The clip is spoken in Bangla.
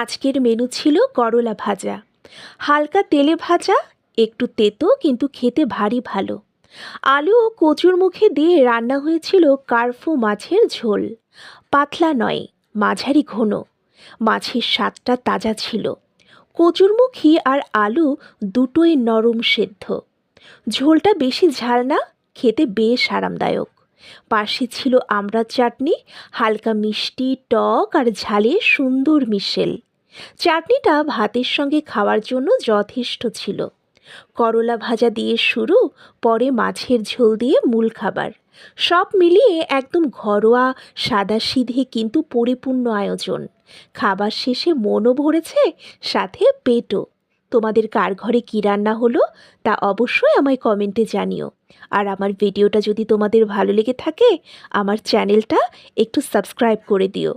আজকের মেনু ছিল করলা ভাজা। হালকা তেলে ভাজা, একটু তেতো কিন্তু খেতে ভারী ভালো। আলু ও কচুর মুখে দিয়ে রান্না হয়েছিল কার্ফু মাছের ঝোল। পাতলা নয়, মাঝারি ঘন। মাছের স্বাদটা তাজা ছিল। কচুরমুখী আর আলু দুটোই নরম সেদ্ধ। ঝোলটা বেশি ঝাল না, খেতে বেশ আরামদায়ক। পাশে ছিল আমড়ার চাটনি, হালকা মিষ্টি, টক আর ঝালে সুন্দর মিশেল। চাটনিটা ভাতের সঙ্গে খাওয়ার জন্য যথেষ্ট ছিল। করলা ভাজা দিয়ে শুরু, পরে মাছের ঝোল দিয়ে মূল খাবার। সব মিলিয়ে একদম ঘরোয়া সাদা সিধে কিন্তু পরিপূর্ণ আয়োজন। খাবার শেষে মনও ভরেছে, সাথে পেটও। তোমাদের কার ঘরে কী রান্না হলো তা অবশ্যই আমায় কমেন্টে জানিও। আর আমার ভিডিওটা যদি তোমাদের ভালো লেগে থাকে, আমার চ্যানেলটা একটু সাবস্ক্রাইব করে দিও।